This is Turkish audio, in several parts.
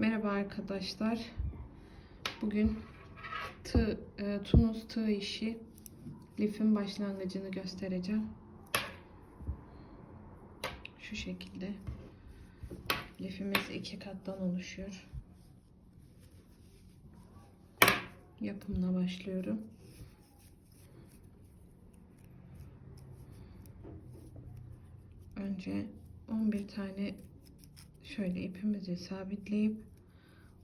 Merhaba arkadaşlar. Bugün tığ, e, Tunus tığ işi lifin başlangıcını göstereceğim. Şu şekilde. Lifimiz iki kattan oluşuyor. Yapımına başlıyorum. Önce 11 tane şöyle ipimizi sabitleyip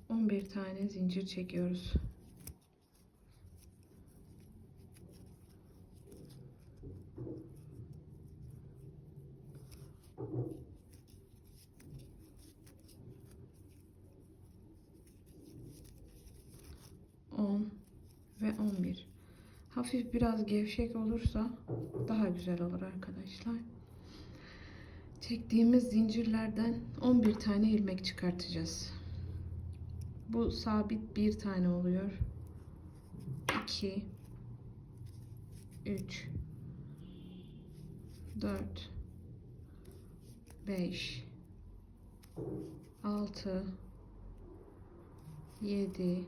11 tane zincir çekiyoruz. On ve on bir. Hafif biraz gevşek olursa daha güzel olur arkadaşlar. Çektiğimiz zincirlerden 11 tane ilmek çıkartacağız. Bu sabit bir tane oluyor. 2 3 4 5 6 7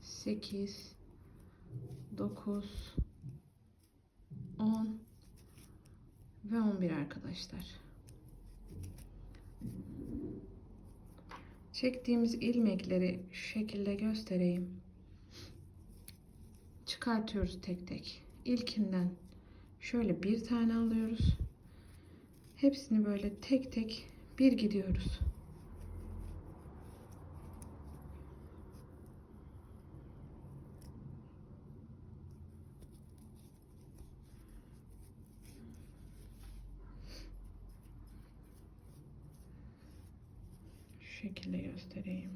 8 9 10 ve 11 arkadaşlar. Çektiğimiz ilmekleri şu şekilde göstereyim. Çıkartıyoruz tek tek. İlkinden şöyle bir tane alıyoruz. Hepsini böyle tek tek bir gidiyoruz. Şu şekilde göstereyim.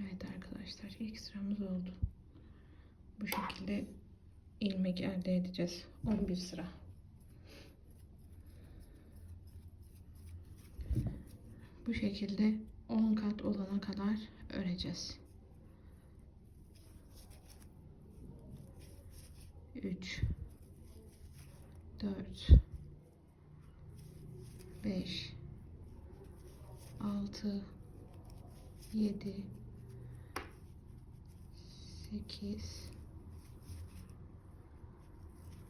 Evet arkadaşlar ilk sıramız oldu. Bu şekilde ilmek elde edeceğiz. 11 sıra. Bu şekilde 10 kat olana kadar öreceğiz. 3 4 5 6 7 8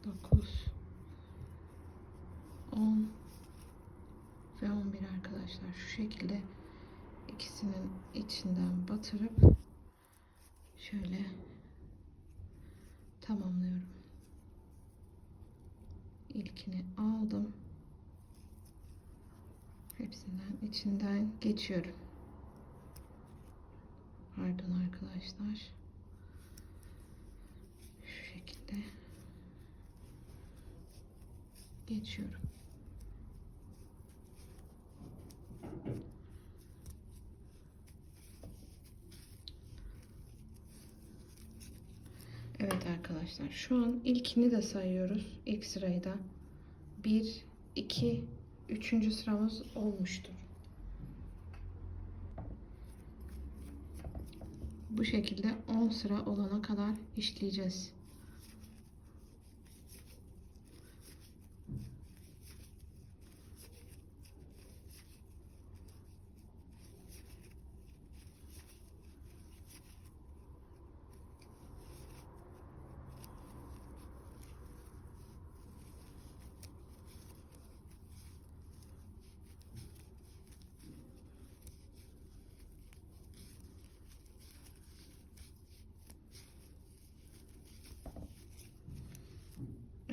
9 10 ve 11 arkadaşlar şu şekilde ikisinin içinden batırıp şöyle tamamlıyorum. İlkini aldım. Hepsinden içinden geçiyorum. Pardon arkadaşlar. Şu şekilde geçiyorum. Evet arkadaşlar şu an ilkini de sayıyoruz. İlk sırayı da 1, 2, 3. sıramız olmuştur. Bu şekilde 10 sıra olana kadar işleyeceğiz.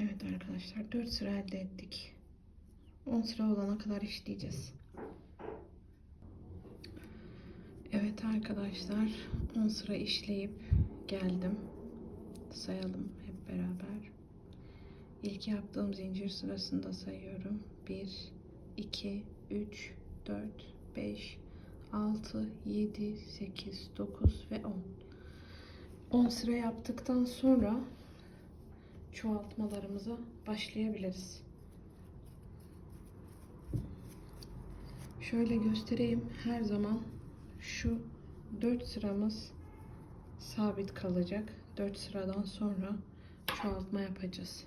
Evet arkadaşlar 4 sıra elde ettik. 10 sıra olana kadar işleyeceğiz. Evet arkadaşlar 10 sıra işleyip geldim. Sayalım hep beraber. İlk yaptığım zincir sırasında sayıyorum. 1 2 3 4 5 6 7 8 9 ve 10. 10 sıra yaptıktan sonra çoğaltmalarımıza başlayabiliriz. Şöyle göstereyim. Her zaman şu 4 sıramız sabit kalacak. 4 sıradan sonra çoğaltma yapacağız.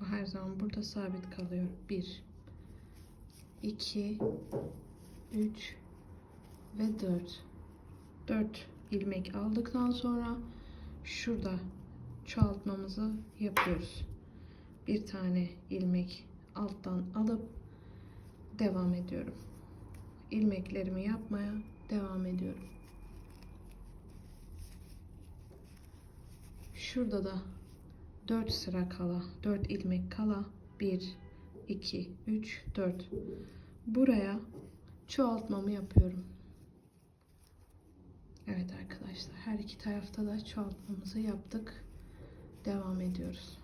Bu her zaman burada sabit kalıyor. 1 2 3 ve 4 4 ilmek aldıktan sonra şurada çoğaltmamızı yapıyoruz. Bir tane ilmek alttan alıp devam ediyorum. İlmeklerimi yapmaya devam ediyorum. Şurada da 4 sıra kala, 4 ilmek kala 1 2 3 4 buraya çoğaltmamı yapıyorum. Evet arkadaşlar her iki tarafta da çoğaltmamızı yaptık. Devam ediyoruz.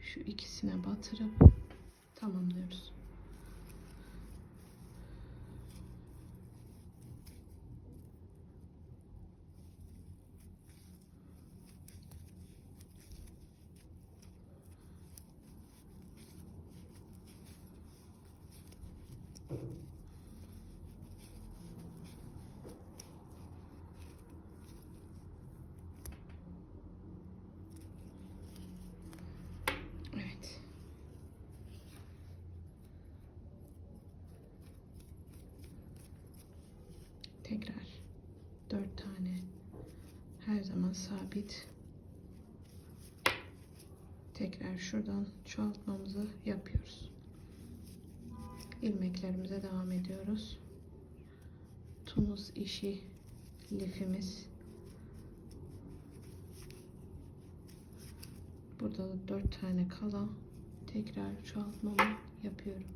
Şu ikisine batırıp tamamlıyoruz. Evet. Tekrar dört tane her zaman sabit. Tekrar şuradan çoğaltmamızı yapıyoruz. İlmeklerimize devam ediyoruz. Tunus işi lifimiz. Burada da 4 tane kala tekrar çoğaltmamı yapıyorum.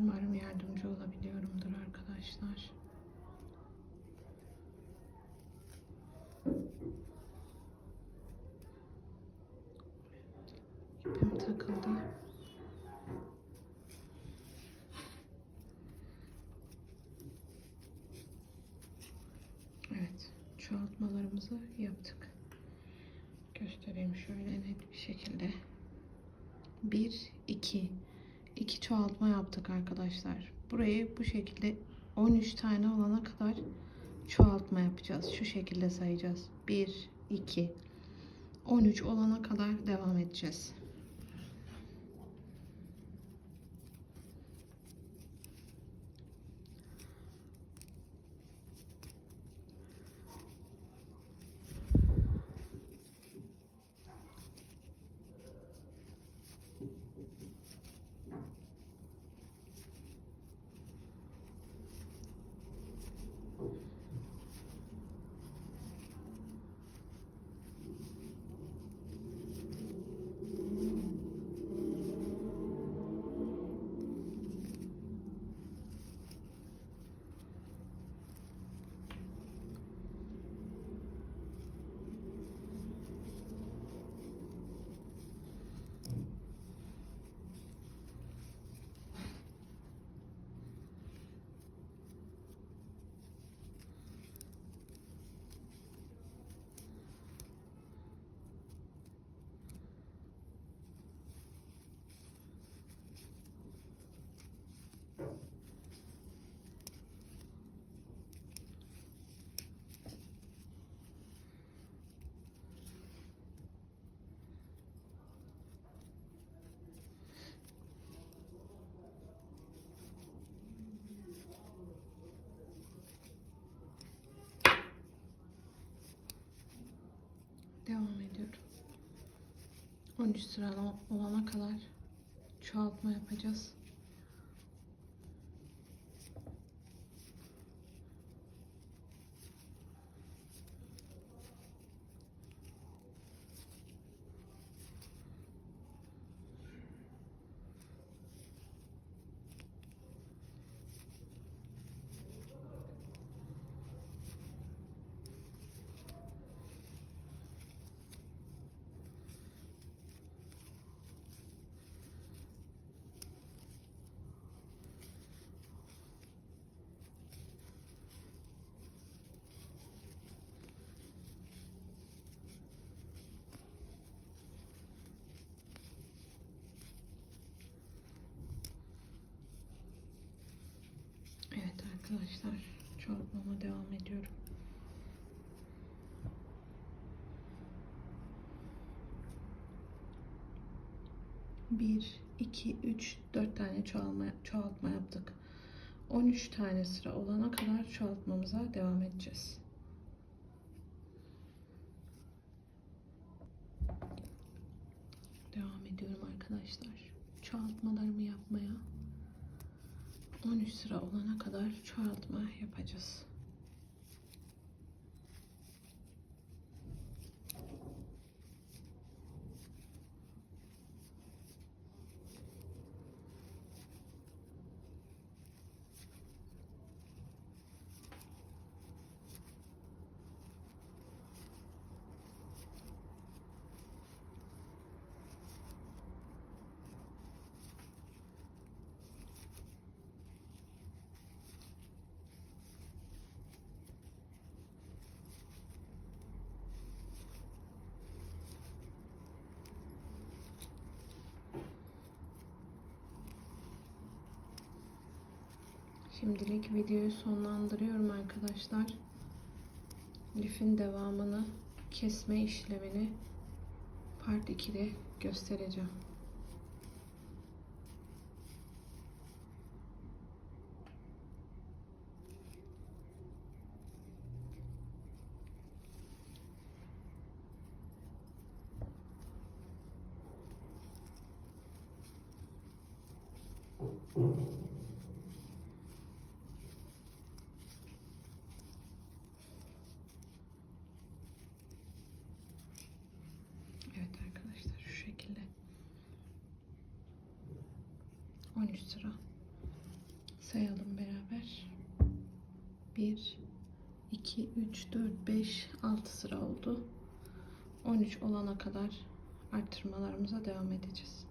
Umarım yardımcı olabiliyorumdur arkadaşlar. İpim takıldı. Evet, çoğaltmalarımızı yaptık. Göstereyim şöyle net bir şekilde. 1 2 2 çoğaltma yaptık arkadaşlar. Burayı bu şekilde 13 tane olana kadar çoğaltma yapacağız. Şu şekilde sayacağız. 1 2 13 olana kadar devam edeceğiz. Devam ediyorum. 13 sıra olana kadar çoğaltma yapacağız. Arkadaşlar. Çoğaltmama devam ediyorum. Bir, iki, üç, dört tane çoğalma, çoğaltma yaptık. 13 tane sıra olana kadar çoğaltmamıza devam edeceğiz. Devam ediyorum arkadaşlar. Çoğaltmalarımı yapmaya. 13 sıra olana kadar çoğaltma yapacağız. Şimdilik videoyu sonlandırıyorum arkadaşlar. Lifin devamını kesme işlemini part 2'de göstereceğim. Evet arkadaşlar şu şekilde 13 sıra sayalım beraber. 1 2 3 4 5 6 sıra oldu. 13 olana kadar arttırmalarımıza devam edeceğiz